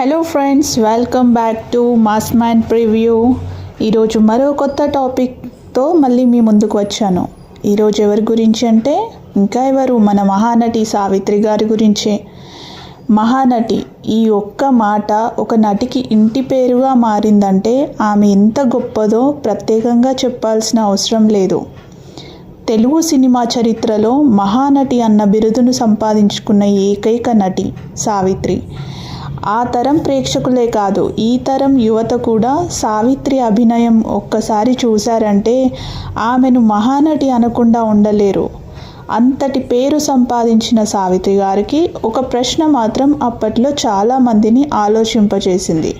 Hello friends welcome back to mass man preview ఈరోజు మరో కొత్త టాపిక్తో మళ్ళీ మీ ముందుకు వచ్చాను. ఈరోజు ఎవరి గురించి అంటే ఇంకా ఎవరు? మన మహానటి సావిత్రి గారి గురించే. మహానటి ఈ ఒక్క మాట ఒక నటికి ఇంటి పేరుగా మారిందంటే ఆమె ఎంత గొప్పదో ప్రత్యేకంగా చెప్పాల్సిన అవసరం లేదు. తెలుగు సినిమా చరిత్రలో మహానటి అన్న బిరుదును సంపాదించుకున్న ఏకైక నటి సావిత్రి. ఆ తరం ప్రేక్షకులే కాదు ఈ తరం యువత కూడా సావిత్రి అభినయం ఒక్కసారి చూశారంటే ఆమెను మహానటి అనకుండా ఉండలేరు. అంతటి పేరు సంపాదించిన సావిత్రి గారికి ఒక ప్రశ్న మాత్రం అప్పట్లో చాలామందిని ఆలోచింపచేసింది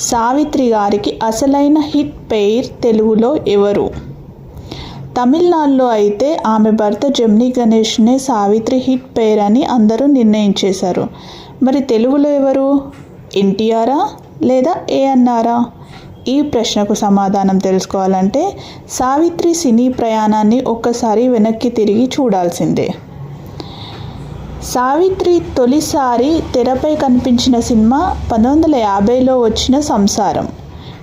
సావిత్రి గారికి అసలైన హిట్ పేర్ తెలుగులో ఎవరు? తమిళనాడులో అయితే ఆమె భర్త జమ్ని గణేష్నే సావిత్రి హిట్ పేర్ అని అందరూ నిర్ణయించేశారు. మరి తెలుగులో ఎవరు? ఎన్టీఆరా లేదా ఏఎన్ఆరా? ఈ ప్రశ్నకు సమాధానం తెలుసుకోవాలంటే సావిత్రి సినీ ప్రయాణాన్ని ఒక్కసారి వెనక్కి తిరిగి చూడాల్సిందే. సావిత్రి తొలిసారి తెరపై కనిపించిన సినిమా పంతొమ్మిది వందల యాభైలో వచ్చిన సంసారం.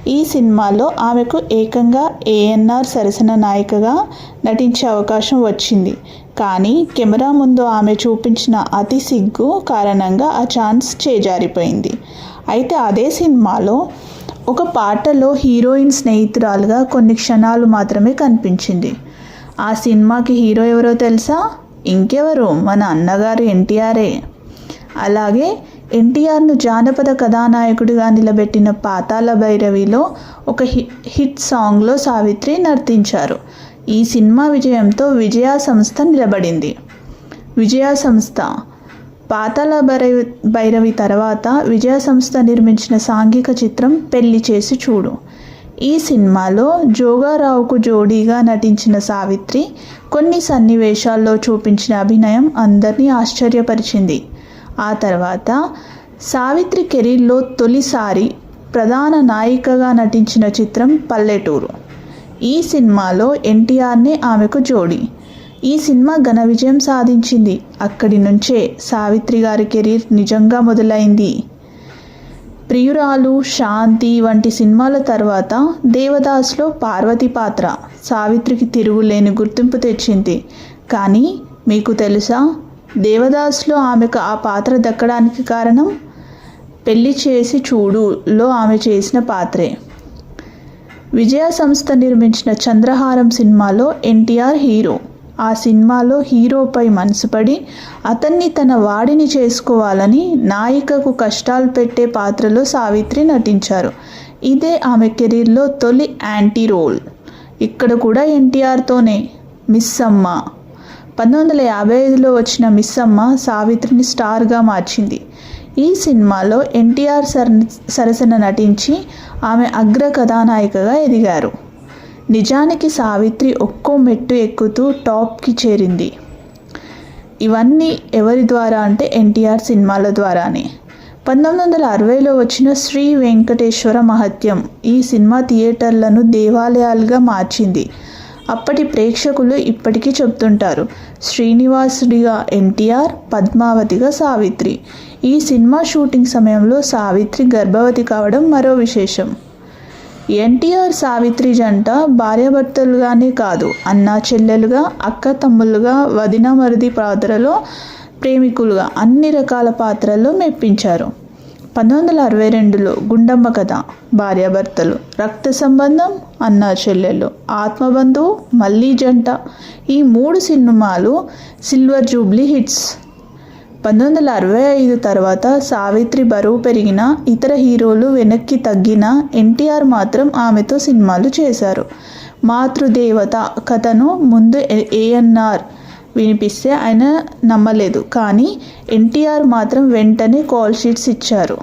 ఈ సినిమాలో ఆమెకు ఏకంగా ఏఎన్ఆర్ సరసన నాయికగా నటించే అవకాశం వచ్చింది. కానీ కెమెరా ముందు ఆమె చూపించిన అతి సిగ్గు కారణంగా ఆ ఛాన్స్ చేజారిపోయింది. అయితే అదే సినిమాలో ఒక పాటలో హీరోయిన్ స్నేహితురాలుగా కొన్ని క్షణాలు మాత్రమే కనిపించింది. ఆ సినిమాకి హీరో ఎవరో తెలుసా? ఇంకెవరు? మన అన్నగారు ఎన్టీఆరే. అలాగే ఎన్టీఆర్ను జానపద కథానాయకుడిగా నిలబెట్టిన పాతాల భైరవిలో ఒక హిట్ సాంగ్లో సావిత్రి నర్తించారు. ఈ సినిమా విజయంతో విజయ సంస్థ నిలబడింది. విజయ సంస్థ. పాతాల భైరవి భైరవి తర్వాత విజయ సంస్థ నిర్మించిన సాంఘిక చిత్రం పెళ్ళి చేసి చూడు. ఈ సినిమాలో జోగారావుకు జోడీగా నటించిన సావిత్రి కొన్ని సన్నివేశాల్లో చూపించిన అభినయం అందరినీ ఆశ్చర్యపరిచింది. ఆ తర్వాత సావిత్రి కెరీర్లో తొలిసారి ప్రధాన నాయికగా నటించిన చిత్రం పల్లెటూరు. ఈ సినిమాలో ఎన్టీఆర్నే ఆమెకు జోడి. ఈ సినిమా ఘన విజయం సాధించింది. అక్కడి నుంచే సావిత్రి గారి కెరీర్ నిజంగా మొదలైంది. ప్రియురాలు శాంతి వంటి సినిమాల తర్వాత దేవదాస్లో పార్వతి పాత్ర సావిత్రికి తిరుగులేని గుర్తింపు తెచ్చింది. కానీ మీకు తెలుసా? దేవదాస్లో ఆమెకు ఆ పాత్ర దక్కడానికి కారణం పెళ్ళి చేసి చూడులో ఆమె చేసిన పాత్రే. విజయ సంస్థ నిర్మించిన చంద్రహారం సినిమాలో ఎన్టీఆర్ హీరో. ఆ సినిమాలో హీరోపై మనసుపడి అతన్ని తన వాడిని చేసుకోవాలని నాయికకు కష్టాలు పెట్టే పాత్రలో సావిత్రి నటించారు. ఇదే ఆమె కెరీర్లో తొలి యాంటీ రోల్. ఇక్కడ కూడా ఎన్టీఆర్తోనే. మిస్ అమ్మ పంతొమ్మిది వందల యాభై ఐదులో వచ్చిన మిస్ అమ్మ సావిత్రిని స్టార్గా మార్చింది. ఈ సినిమాలో ఎన్టీఆర్ సర సరసన నటించి ఆమె అగ్ర కథానాయికగా ఎదిగారు. నిజానికి సావిత్రి ఒక్కో మెట్టు ఎక్కుతూ టాప్కి చేరింది. ఇవన్నీ ఎవరి ద్వారా అంటే ఎన్టీఆర్ సినిమాల ద్వారానే. పంతొమ్మిది వందల అరవైలో వచ్చిన శ్రీ వెంకటేశ్వర మహత్యం ఈ సినిమా థియేటర్లను దేవాలయాలుగా మార్చింది. అప్పటి ప్రేక్షకులు ఇప్పటికీ చెప్తుంటారు. శ్రీనివాసుడిగా ఎన్టీఆర్ పద్మావతిగా సావిత్రి. ఈ సినిమా షూటింగ్ సమయంలో సావిత్రి గర్భవతి కావడం మరో విశేషం. ఎన్టీఆర్ సావిత్రి జంట భార్యాభర్తలుగానే కాదు అన్నా చెల్లెలుగా అక్క తమ్ముళ్ళుగా వదిన మరిది పాత్రలో ప్రేమికులుగా అన్ని రకాల పాత్రల్లో మెప్పించారు. పంతొమ్మిది వందల అరవై రెండులో గుండమ్మ కథ భార్యాభర్తలు. రక్త సంబంధం అన్న చెల్లెలు. ఆత్మబంధువు మళ్ళీ జంట. ఈ మూడు సినిమాలు సిల్వర్ జూబ్లీ హిట్స్. పంతొమ్మిది వందల అరవై ఐదు తర్వాత సావిత్రి బరువు పెరిగిన ఇతర హీరోలు వెనక్కి తగ్గిన ఎన్టీఆర్ మాత్రం ఆమెతో సినిమాలు చేశారు. మాతృదేవత కథను ముందు ఏఎన్ఆర్ వినిపిస్తే ఆయన నమ్మలేదు. కానీ ఎన్టీఆర్ మాత్రం వెంటనే కాల్ షీట్స్ ఇచ్చారు.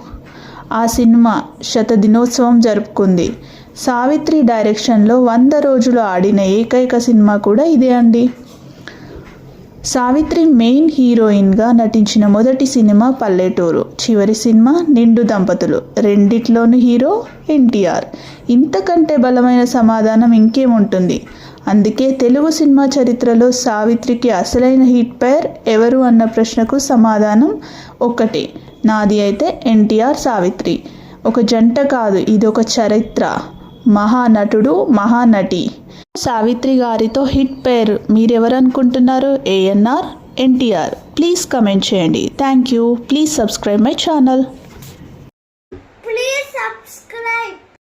ఆ సినిమా శత దినోత్సవం జరుపుకుంది. సావిత్రి డైరెక్షన్లో వంద రోజులు ఆడిన ఏకైక సినిమా కూడా ఇదే అండి. సావిత్రి మెయిన్ హీరోయిన్గా నటించిన మొదటి సినిమా పల్లెటూరు. చివరి సినిమా నిండు దంపతులు. రెండిట్లోనూ హీరో ఎన్టీఆర్. ఇంతకంటే బలమైన సమాధానం ఇంకేముంటుంది? అందుకే తెలుగు సినిమా చరిత్రలో సావిత్రికి అసలైన హిట్ పేర్ ఎవరు అన్న ప్రశ్నకు సమాధానం ఒక్కటే. నాది అయితే ఎన్టీఆర్ సావిత్రి. ఒక జంట కాదు ఇది ఒక చరిత్ర. మహానటుడు మహానటి. సావిత్రి గారితో హిట్ పేరు మీరెవరనుకుంటున్నారు ఏఎన్ఆర్ ఎన్టీఆర్. ప్లీజ్ కమెంట్ చేయండి. Thank you. Please subscribe my channel. Please subscribe.